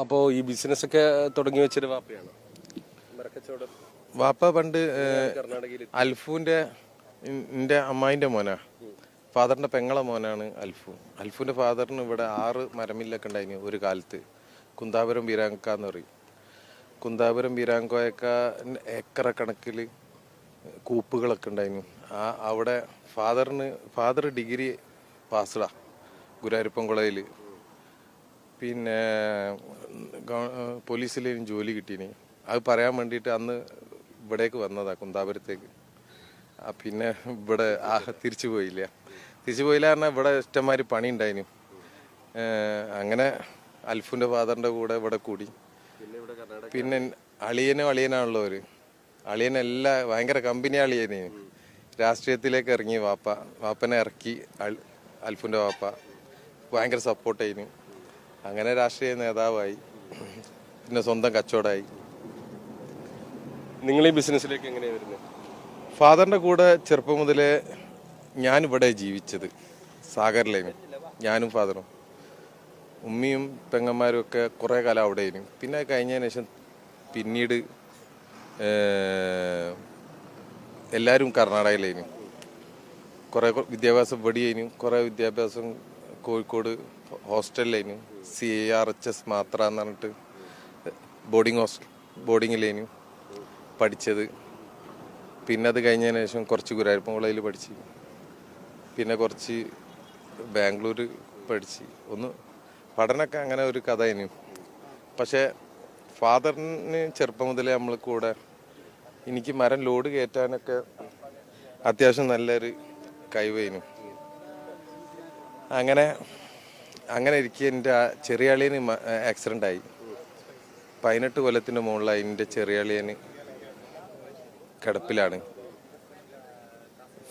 അപ്പോൾ ഈ ബിസിനസ് ഒക്കെ തുടങ്ങി വെച്ചൊരു വാപ്പയാണ്? വാപ്പ പണ്ട് അൽഫുവിന്റെ എന്റെ അമ്മായിന്റെ മോനാ. ഫാദറിന്റെ പെങ്ങളെ മോനാണ് അൽഫു. അൽഫുവിന്റെ ഫാദറിന് ഇവിടെ ആറ് മരമില്ലൊക്കെ ഉണ്ടായിരുന്നു ഒരു കാലത്ത്. കുന്താപുരം ബീരാങ്ക എന്ന് പറയും. കുന്താപുരം ബീരാങ്കോയൊക്കെ ഏക്കറ കണക്കിൽ കൂപ്പുകളൊക്കെ ഉണ്ടായിരുന്നു ആ അവിടെ ഫാദറിന് ഫാദർ ഡിഗ്രി പാസ്ഡാ. ഗുരുവായൂരപ്പൻ കോളേജിൽ പിന്നെ പോലീസിൽ ജോലി കിട്ടീനി. അത് പറയാൻ വേണ്ടിയിട്ട് അന്ന് ഇവിടേക്ക് വന്നതാ കുന്താപുരത്തേക്ക്. പിന്നെ ഇവിടെ തിരിച്ചു പോയില്ല. തിരിച്ചു പോയില്ല പറഞ്ഞാൽ ഇവിടെ ഇഷ്ടംമാതിരി പണി ഉണ്ടായിനു അങ്ങനെ അൽഫുന്റെ ഫാദറിന്റെ കൂടെ ഇവിടെ കൂടി. പിന്നെ അളിയനും അളിയനാണല്ലോ ഒരു അളിയൻ എല്ലാ ഭയങ്കര കമ്പനി അളിയനെ. രാഷ്ട്രീയത്തിലേക്ക് ഇറങ്ങി വാപ്പ. വാപ്പനെ ഇറക്കി അൽ- അൽഫുന്റെ വാപ്പ. ഭയങ്കര സപ്പോർട്ട് ചെയ്യുന്നു അങ്ങനെ രാഷ്ട്രീയ നേതാവായി. പിന്നെ സ്വന്തം കച്ചവടമായി നിങ്ങൾ ഈ ബിസിനസ്സിലേക്ക് എങ്ങനെയാണ് വരുന്നത് ഫാദറിന്റെ കൂടെ ചെറുപ്പം മുതലേ ഞാനിവിടെ ജീവിച്ചത്. സാഗറിലേനു ഞാനും ഫാദറും. ഉമ്മിയും പെങ്ങന്മാരും ഒക്കെ കുറേ കാലം അവിടെ ആയിരുന്നു പിന്നെ കഴിഞ്ഞതിന് ശേഷം പിന്നീട് എല്ലാവരും കർണാടകയിലായിരുന്നു. കുറേ വിദ്യാഭ്യാസം ഇവിടെയായിരുന്നു കുറേ വിദ്യാഭ്യാസം കോഴിക്കോട് ഹോസ്റ്റലിലായിരുന്നു സി ആർ എച്ച് എസ് മാത്ര എന്ന് പറഞ്ഞിട്ട് ബോർഡിംഗ് ഹോസ്റ്റൽ ബോർഡിങ്ങിലായിരുന്നു പഠിച്ചത്. പിന്നെ അത് കഴിഞ്ഞതിന് ശേഷം കുറച്ച് ഗുരുവായൂരപ്പൻ കോളേജിൽ പഠിച്ച്. പിന്നെ കുറച്ച് ബാംഗ്ലൂർ പഠിച്ച്. ഒന്ന് പഠനമൊക്കെ അങ്ങനെ ഒരു കഥ ഇനി പക്ഷേ ഫാദറിന് ചെറുപ്പം മുതലേ നമ്മൾ കൂടെ എനിക്ക് മരം ലോഡ് കയറ്റാനൊക്കെ അത്യാവശ്യം നല്ലൊരു കഴിവേനു അങ്ങനെ അങ്ങനെ ഇരിക്കുക എന്റെ ആ അളിയന് ആക്സിഡന്റ് ആയി. പതിനെട്ട് കൊല്ലത്തിന് മുകളിലായി എന്റെ ചെറിയ അളിയന് കിടപ്പിലാണ്.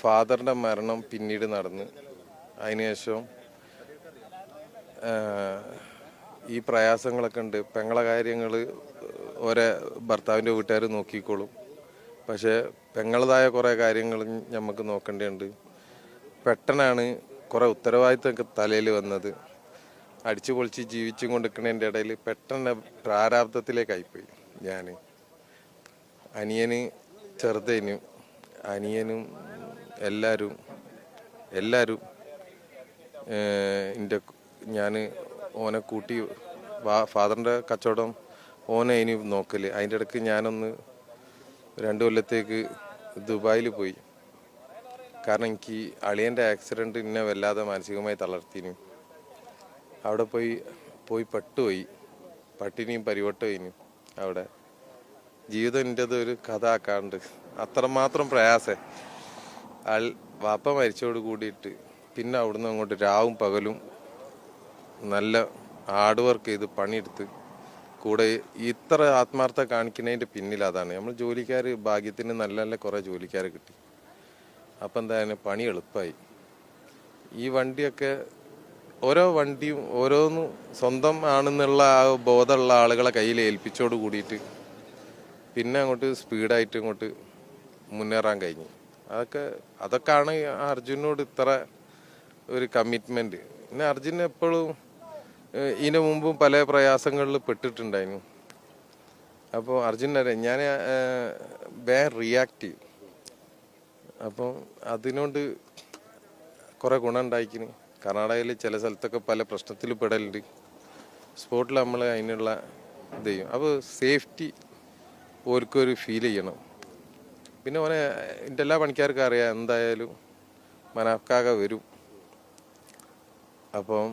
ഫാദറിന്റെ മരണം പിന്നീട് നടന്ന്. അതിനുശേഷം ഈ പ്രയാസങ്ങളൊക്കെ ഉണ്ട്. പെങ്ങളെ കാര്യങ്ങൾ ഓരോ ഭർത്താവിന്റെ വീട്ടുകാർ നോക്കിക്കോളും. പക്ഷേ പെങ്ങളതായ കുറേ കാര്യങ്ങളും നമുക്ക് നോക്കേണ്ടതുണ്ട്. പെട്ടെന്നാണ് കുറേ ഉത്തരവാദിത്തമൊക്കെ തലയിൽ വന്നത്. അടിച്ചു പൊളിച്ച് ജീവിച്ചും കൊണ്ടിരിക്കുന്നതിന്റെ ഇടയിൽ പെട്ടെന്ന് പ്രാരാബ്ദത്തിലേക്കായിപ്പോയി ഞാൻ അനിയന് ചെറുതേനും. അനിയനും എല്ലാവരും എല്ലാവരും എന്റെ ഞാൻ ഓനെ കൂട്ടി ഫാദറിന്റെ കച്ചവടം ഓനെ ഇനി നോക്കൽ. അതിന്റെ ഇടയ്ക്ക് ഞാനൊന്ന് രണ്ട് കൊല്ലത്തേക്ക് ദുബായിൽ പോയി. കാരണം എനിക്ക് അളിയന്റെ ആക്സിഡന്റ് എന്നെ വല്ലാതെ മാനസികമായി തളർത്തിനും അവിടെ പോയി പോയി പെട്ടുപോയി. പട്ടിനിയും പരിവട്ടവും അവിടെ. ജീവിതം എന്റെത് ഒരു കഥ ആക്കാണ്ട് അത്രമാത്രം പ്രയാസേ. ആൾ വാപ്പ മരിച്ചോട് കൂടിയിട്ട് പിന്നെ അവിടുന്ന് അങ്ങോട്ട് രാവും പകലും നല്ല ഹാർഡ് വർക്ക് ചെയ്ത് പണിയെടുത്ത് കൂടെ ഇത്ര ആത്മാർത്ഥ കാണിക്കുന്നതിന്റെ പിന്നിൽ അതാണ്. നമ്മൾ ജോലിക്കാർ ഭാഗ്യത്തിന് നല്ല നല്ല കുറേ ജോലിക്കാർ കിട്ടി. അപ്പം എന്താണ് പണി എളുപ്പമായി. ഈ വണ്ടിയൊക്കെ ഓരോ വണ്ടിയും ഓരോന്നും സ്വന്തം ആണെന്നുള്ള ആ ബോധമുള്ള ആളുകളെ കയ്യിൽ ഏൽപ്പിച്ചോട് കൂടിയിട്ട് പിന്നെ അങ്ങോട്ട് സ്പീഡായിട്ട് ഇങ്ങോട്ട് മുന്നേറാൻ കഴിഞ്ഞു. അതൊക്കെ അതൊക്കെയാണ് അർജുനോട് ഇത്ര ഒരു കമ്മിറ്റ്മെന്റ് പിന്നെ അർജുൻ എപ്പോഴും ഇതിന് മുമ്പും പല പ്രയാസങ്ങളിൽ പെട്ടിട്ടുണ്ടായിരുന്നു. അപ്പോൾ അർജുൻ ഞാൻ വേ ചെയ്യും. അപ്പം അതിനോട് കുറേ ഗുണം ഉണ്ടായിക്കിന് കർണാടകയിൽ ചില സ്ഥലത്തൊക്കെ പല പ്രശ്നത്തിൽ പെടലുണ്ട്. സ്പോട്ടിൽ നമ്മൾ അതിനുള്ള ഇത് ചെയ്യും. അപ്പോൾ സേഫ്റ്റി ഓർക്കൊരു ഫീൽ ചെയ്യണം. പിന്നെ ഓനെ എന്റെ എല്ലാ പണിക്കാർക്കും അറിയാം എന്തായാലും മനക്കാകെ വരും. അപ്പം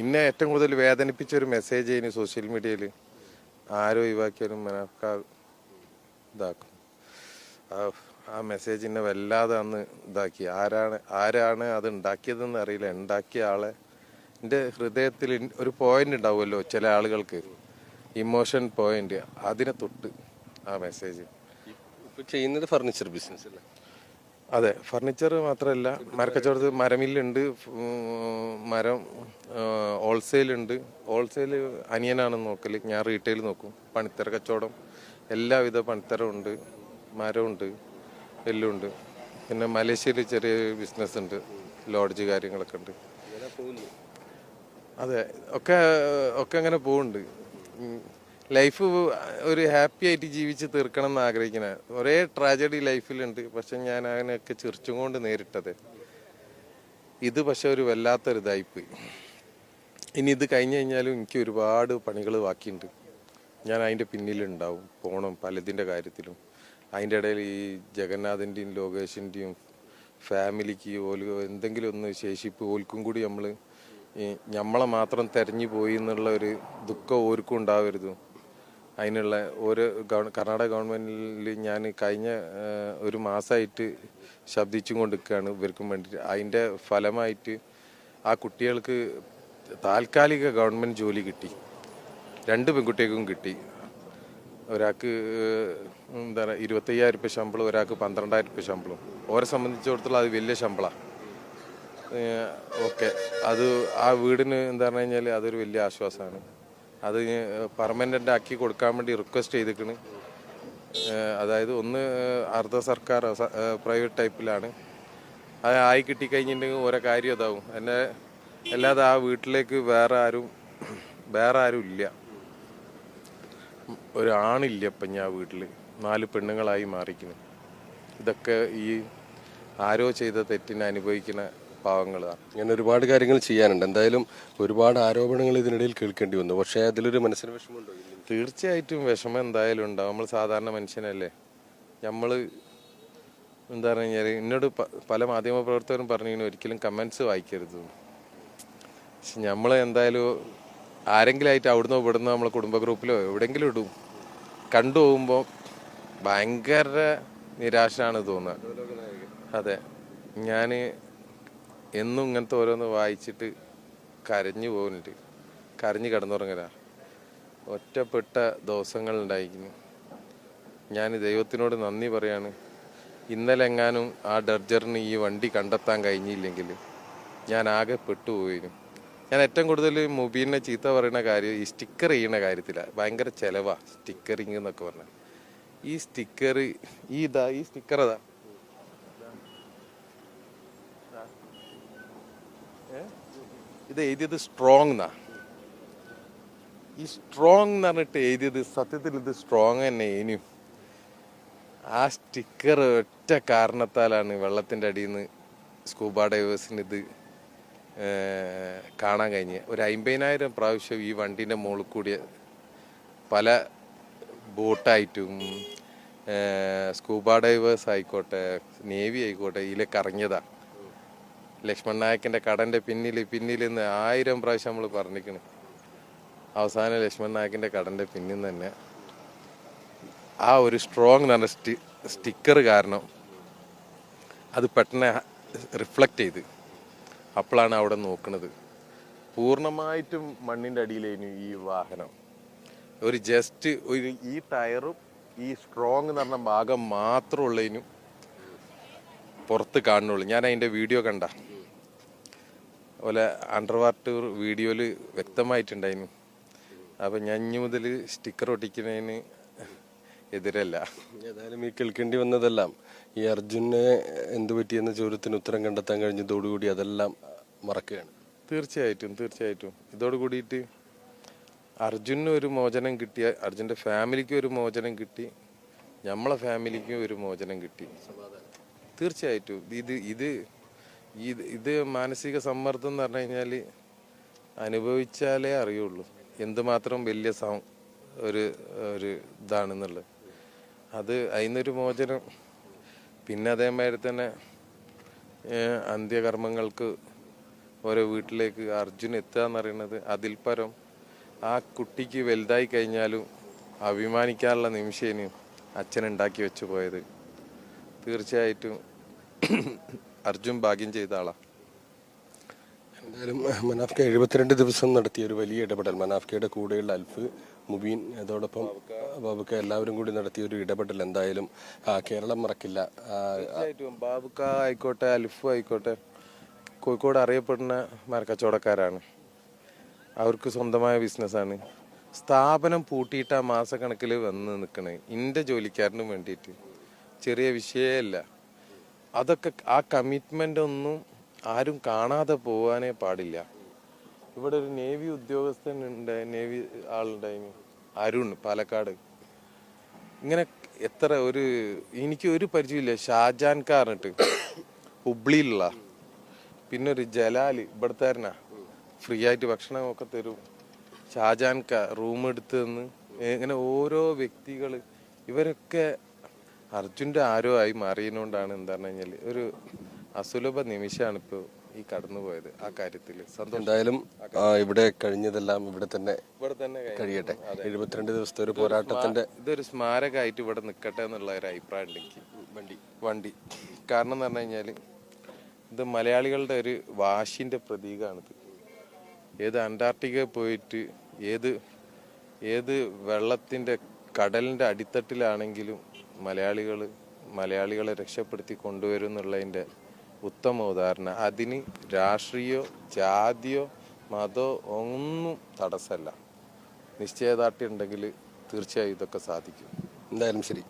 ഇന്നെ ഏറ്റവും കൂടുതൽ വേദനിപ്പിച്ച ഒരു മെസ്സേജ് ചെയ്യുന്നു സോഷ്യൽ മീഡിയയിൽ ആരോ ഒഴിവാക്കിയാലും മനാക്ക ഇതാക്കും. ആ- മെസ്സേജിനെ വല്ലാതെ അന്ന് ഇതാക്കി. ആരാണ് ആരാണ് അത് ഉണ്ടാക്കിയതെന്ന് അറിയില്ല. ഉണ്ടാക്കിയ ആളെ എന്റെ ഹൃദയത്തിൽ ഒരു പോയിന്റ് ഉണ്ടാവുമല്ലോ ചില ആളുകൾക്ക്. ഇമോഷൻ പോയിന്റ് അതിനെ തൊട്ട് ആ മെസ്സേജ് ചെയ്യുന്നത് ഫർണിച്ചർ ബിസിനസ് അല്ലേ? അതെ ഫർണിച്ചർ മാത്രമല്ല മരക്കച്ചവടത്ത് മരമില്ലുണ്ട് മരം ഹോൾസെയിൽ ഉണ്ട്. ഹോൾസെയിൽ അനിയനാണ് നോക്കൽ. ഞാൻ റീറ്റെയിൽ നോക്കും. പണിത്തര കച്ചവടം. എല്ലാവിധ പണിത്തരമുണ്ട് മരമുണ്ട്. എല്ലാം ഉണ്ട് പിന്നെ മലേഷ്യയിൽ ചെറിയ ബിസിനസ് ഉണ്ട്. ലോഡ്ജ് കാര്യങ്ങളൊക്കെ ഉണ്ട്. അതെ. ഒക്കെ ഒക്കെ അങ്ങനെ പോകുന്നുണ്ട് ലൈഫ് ഒരു ഹാപ്പി ആയിട്ട് ജീവിച്ച് തീർക്കണം എന്ന് ആഗ്രഹിക്കണ. ഒരേ ട്രാജഡി ലൈഫിലുണ്ട് പക്ഷെ ഞാൻ അതിനൊക്കെ ചിരിച്ചും കൊണ്ട് നേരിട്ടത്. ഇത് പക്ഷെ ഒരു വല്ലാത്തൊരു ഇതായിപ്പോയി. ഇനി ഇത് കഴിഞ്ഞ് കഴിഞ്ഞാലും എനിക്ക് ഒരുപാട് പണികൾ ബാക്കിയുണ്ട്. ഞാൻ അതിന്റെ പിന്നിലുണ്ടാവും. പോകണം പലതിന്റെ കാര്യത്തിലും. അതിന്റെ ഇടയിൽ ഈ ജഗന്നാഥന്റെയും ലോകേഷിന്റെയും ഫാമിലിക്ക് ഓൽ എന്തെങ്കിലും ഒന്ന് ശേഷിപ്പ് ഓൽക്കും കൂടി നമ്മൾ ഈ നമ്മളെ മാത്രം തെരഞ്ഞു പോയി എന്നുള്ള ഒരു ദുഃഖം ഓർക്കും ഉണ്ടാവരുത്. അതിനുള്ള ഗവ- കർണാടക ഗവൺമെന്റിൽ ഞാൻ കഴിഞ്ഞ ഒരു മാസമായിട്ട് ശബ്ദിച്ചും കൊണ്ടിരിക്കുകയാണ് ഇവർക്കും വേണ്ടിയിട്ട്. അതിന്റെ ഫലമായിട്ട് ആ കുട്ടികൾക്ക് താൽക്കാലിക ഗവൺമെന്റ് ജോലി കിട്ടി. രണ്ട് പെൺകുട്ടികൾക്കും കിട്ടി. ഒരാൾക്ക് എന്താ പറയുക ഇരുപത്തയ്യായിരം രൂപ ശമ്പളം ഒരാൾക്ക് പന്ത്രണ്ടായിരം രൂപ ശമ്പളം. ഓരെ സംബന്ധിച്ചിടത്തോളം അത് വലിയ ശമ്പളമാണ് ഓക്കെ. അത് ആ വീടിന് എന്താ പറഞ്ഞു കഴിഞ്ഞാൽ അതൊരു വലിയ ആശ്വാസമാണ്. അത് പെർമനന്റ് ആക്കി കൊടുക്കാൻ വേണ്ടി റിക്വസ്റ്റ് ചെയ്തിക്കണ് അതായത് ഒന്ന് അർദ്ധ സർക്കാർ പ്രൈവറ്റ് ടൈപ്പിലാണ് അത് ആയി കിട്ടിക്കഴിഞ്ഞിട്ടുണ്ടെങ്കിൽ ഓരോ കാര്യം അതാവും എന്നെ അല്ലാതെ ആ വീട്ടിലേക്ക് വേറെ ആരും വേറെ ആരും ഇല്ല. ഒരാണില്ല ഇപ്പം ഞാൻ വീട്ടിൽ നാല് പെണ്ണുങ്ങളായി മാറിക്കുന്നു ഇതൊക്കെ ഈ ആരോ ചെയ്ത തെറ്റിനെ അനുഭവിക്കുന്ന പാവങ്ങളാണ് ഇങ്ങനെ ഒരുപാട് കാര്യങ്ങൾ ചെയ്യാനുണ്ട്. എന്തായാലും ഒരുപാട് ആരോപണങ്ങൾ ഇതിനിടയിൽ കേൾക്കേണ്ടി വന്നു. പക്ഷേ അതിലൊരു മനസ്സിന് വിഷമമുണ്ടോ? തീർച്ചയായിട്ടും വിഷമം എന്തായാലും ഉണ്ടാവും. നമ്മൾ സാധാരണ മനുഷ്യനല്ലേ. നമ്മൾ എന്താ പറഞ്ഞു കഴിഞ്ഞാൽ എന്നോട് പല മാധ്യമ പ്രവർത്തകരും പറഞ്ഞു ഒരിക്കലും കമൻസ് വായിക്കരുത്. പക്ഷെ നമ്മൾ എന്തായാലും ആരെങ്കിലും ആയിട്ട് അവിടുന്ന് ഇവിടുന്ന് നമ്മളെ കുടുംബ ഗ്രൂപ്പിലോ എവിടെയെങ്കിലും ഇടും. കണ്ടു പോകുമ്പോൾ ഭയങ്കര നിരാശയാണ് തോന്നുക. അതെ. ഞാൻ എന്നും ഇങ്ങനത്തെ ഓരോന്ന് വായിച്ചിട്ട് കരഞ്ഞു പോകുന്നുണ്ട് കരഞ്ഞു കിടന്നുറങ്ങലാ. ഒറ്റപ്പെട്ട ദിവസങ്ങൾ ഉണ്ടായിരിക്കുന്നു ഞാൻ ദൈവത്തിനോട് നന്ദി പറയാണ്. ഇന്നലെ എങ്ങാനും ആ ഡർജറിന് ഈ വണ്ടി കണ്ടെത്താൻ കഴിഞ്ഞില്ലെങ്കിൽ ഞാൻ ആകെ പെട്ടുപോയിരുന്നു ഞാൻ ഏറ്റവും കൂടുതൽ മുബീനെ ചീത്ത പറയുന്ന കാര്യം ഈ സ്റ്റിക്കർ ചെയ്യുന്ന കാര്യത്തിലാണ് ഭയങ്കര ചിലവാണ് സ്റ്റിക്കറിങ് എന്നൊക്കെ പറഞ്ഞാൽ ഈ സ്റ്റിക്കർ ഈ ഇതാ ഈ സ്റ്റിക്കർ അതാ? ഇത് എഴുതിയത് സ്ട്രോങ് എന്നാ ഈ സ്ട്രോങ് എന്ന് പറഞ്ഞിട്ട് എഴുതിയത് സത്യത്തിൽ ഇത് സ്ട്രോങ് തന്നെ ഇനിയും ആ സ്റ്റിക്കർ ഒറ്റ കാരണത്താലാണ് വെള്ളത്തിന്റെ അടിയിൽ നിന്ന് സ്കൂബ ഡൈവേഴ്സിന് ഇത് കാണാൻ കഴിഞ്ഞ്. ഒരു അമ്പതിനായിരം പ്രാവശ്യം ഈ വണ്ടീന്റെ മുകളിൽ കൂടി പല ബോട്ടായിട്ടും സ്കൂബ ഡൈവേഴ്സ് ആയിക്കോട്ടെ നേവി ആയിക്കോട്ടെ ഇതിലേക്ക് കറങ്ങിയതാണ് ലക്ഷ്മൺ നായക്കിന്റെ കടന്റെ പിന്നിൽ പിന്നിൽ നിന്ന് ആയിരം പ്രാവശ്യം നമ്മൾ പറഞ്ഞിരിക്കണം. അവസാനം ലക്ഷ്മൺ നായക്കിന്റെ കടന്റെ പിന്നിൽ തന്നെ ആ ഒരു സ്ട്രോങ് എന്ന് പറഞ്ഞ സ്റ്റി സ്റ്റിക്കർ കാരണം അത് പെട്ടെന്ന് റിഫ്ലക്റ്റ് ചെയ്ത്. അപ്പോഴാണ് അവിടെ നോക്കുന്നത് പൂർണമായിട്ടും മണ്ണിന്റെ അടിയിലായിരുന്നു ഈ വാഹനം. ഒരു ജസ്റ്റ് ഒരു ഈ ടയറും ഈ സ്ട്രോങ് എന്ന് പറഞ്ഞ ഭാഗം മാത്രം ഉള്ളതിനും പുറത്ത് കാണുന്നുള്ളൂ. ഞാൻ അതിന്റെ വീഡിയോ കണ്ട. അതുപോലെ അണ്ടർ വാട്ടർ വീഡിയോയിൽ വ്യക്തമായിട്ടുണ്ടായിരുന്നു. അപ്പം ഞാൻ ഇനി മുതൽ സ്റ്റിക്കർ ഒട്ടിക്കുന്നതിന് എതിരല്ല. ഏതായാലും ഈ കേൾക്കേണ്ടി വന്നതെല്ലാം ഈ അർജുനെ എന്ത് പറ്റിയെന്ന ചോദ്യത്തിന് ഉത്തരം കണ്ടെത്താൻ കഴിഞ്ഞതോടുകൂടി അതെല്ലാം മറക്കുകയാണ്. തീർച്ചയായിട്ടും തീർച്ചയായിട്ടും. ഇതോട് കൂടിയിട്ട് അർജുന് ഒരു മോചനം കിട്ടിയ അർജുന്റെ ഫാമിലിക്ക് ഒരു മോചനം കിട്ടി നമ്മളെ ഫാമിലിക്കും ഒരു മോചനം കിട്ടി. തീർച്ചയായിട്ടും. ഇത് ഇത് ഇത് ഇത് മാനസിക സമ്മർദ്ദം എന്ന് പറഞ്ഞു കഴിഞ്ഞാൽ അനുഭവിച്ചാലേ അറിയുള്ളൂ എന്തുമാത്രം വലിയ ഒരു ഒരു ഇതാണെന്നുള്ളത്. അത് അതിനൊരു മോചനം പിന്നെ അതേമാതിരി തന്നെ അന്ത്യകർമ്മങ്ങൾക്ക് ഓരോ വീട്ടിലേക്ക് അർജുൻ എത്തുക എന്ന് പറയുന്നത് അതിൽ പരം ആ കുട്ടിക്ക് വലുതായി കഴിഞ്ഞാലും അഭിമാനിക്കാനുള്ള നിമിഷേനും അച്ഛൻ ഉണ്ടാക്കി വെച്ചു പോയത്. തീർച്ചയായിട്ടും അർജുൻ ഭാഗ്യം ചെയ്ത ആളാണ് എന്തായാലും മനാഫ്ക എഴുപത്തിരണ്ട് ദിവസം നടത്തിയ ഒരു വലിയ ഇടപെടൽ. മനാഫ്കയുടെ കൂടെയുള്ള അൽഫ് മുബീൻ അതോടൊപ്പം ബാബുക്ക എല്ലാവരും കൂടി നടത്തിയ ഒരു ഇടപെടൽ എന്തായാലും കേരളം മറക്കില്ല. ബാബുക്ക ആയിക്കോട്ടെ അലിഫു ആയിക്കോട്ടെ കോഴിക്കോട് അറിയപ്പെടുന്ന മരക്കച്ചവടക്കാരാണ്. അവർക്ക് സ്വന്തമായ ബിസിനസ്സാണ്. സ്ഥാപനം പൂട്ടിയിട്ട് ആ മാസക്കണക്കിൽ വന്ന് നിൽക്കണേ എന്റെ ജോലിക്കാരനും വേണ്ടിയിട്ട്. ചെറിയ വിഷയമല്ല അതൊക്കെ ആ കമ്മിറ്റ്മെന്റ് ഒന്നും ആരും കാണാതെ പോകാനേ പാടില്ല. ഇവിടെ ഒരു നേവി ഉദ്യോഗസ്ഥൻ ഉണ്ട് നേവി ആളുണ്ടായിരുന്നു അരുൺ പാലക്കാട്. ഇങ്ങനെ എത്ര ഒരു എനിക്ക് ഒരു പരിചയമില്ല. ഷാജാൻ കാറിട്ട് ഹുബ്ലിയിലുള്ള. പിന്നെ ഒരു ജലാൽ ഇവിടുത്തേരനാ. ഫ്രീ ആയിട്ട് ഭക്ഷണമൊക്കെ തരും. ഷാജാൻ കാ റൂം എടുത്ത് തന്ന്. ഇങ്ങനെ ഓരോ വ്യക്തികൾ. ഇവരൊക്കെ അർജുന്റെ ആരോ ആയി മാറിയതുകൊണ്ടാണ് എന്താ പറഞ്ഞു കഴിഞ്ഞാൽ ഒരു അസുലഭ നിമിഷമാണ് ഇപ്പോൾ ഈ കടന്നു പോയത് ആ കാര്യത്തിൽ സന്തോഷം. എന്തായാലും ഇവിടെ കഴിഞ്ഞതെല്ലാം ഇവിടെ തന്നെ ഇവിടെ തന്നെ കഴിയട്ടെ. എഴുപത്തിരണ്ട് ദിവസത്തെ ഒരു പോരാട്ടത്തിന്റെ ഇതൊരു സ്മാരകമായിട്ട് ഇവിടെ നിൽക്കട്ടെ എന്നുള്ള ഒരു അഭിപ്രായം എനിക്ക് വണ്ടി. വണ്ടി. കാരണം എന്ന് പറഞ്ഞു കഴിഞ്ഞാൽ ഇത് മലയാളികളുടെ ഒരു വാശിന്റെ പ്രതീകമാണിത് ഏത് അന്റാർട്ടിക്ക പോയിട്ട് ഏത് ഏത് വെള്ളത്തിന്റെ കടലിന്റെ അടിത്തട്ടിലാണെങ്കിലും മലയാളികൾ മലയാളികളെ രക്ഷപ്പെടുത്തി കൊണ്ടുവരും എന്നുള്ളതിന്റെ ഉത്തമ ഉദാഹരണം. അതിന് രാഷ്ട്രീയോ ജാതിയോ മതോ ഒന്നും തടസ്സമല്ല. നിശ്ചയദാർഢ്യം ഉണ്ടെങ്കിൽ തീർച്ചയായും ഇതൊക്കെ സാധിക്കും. എന്തായാലും ശരി.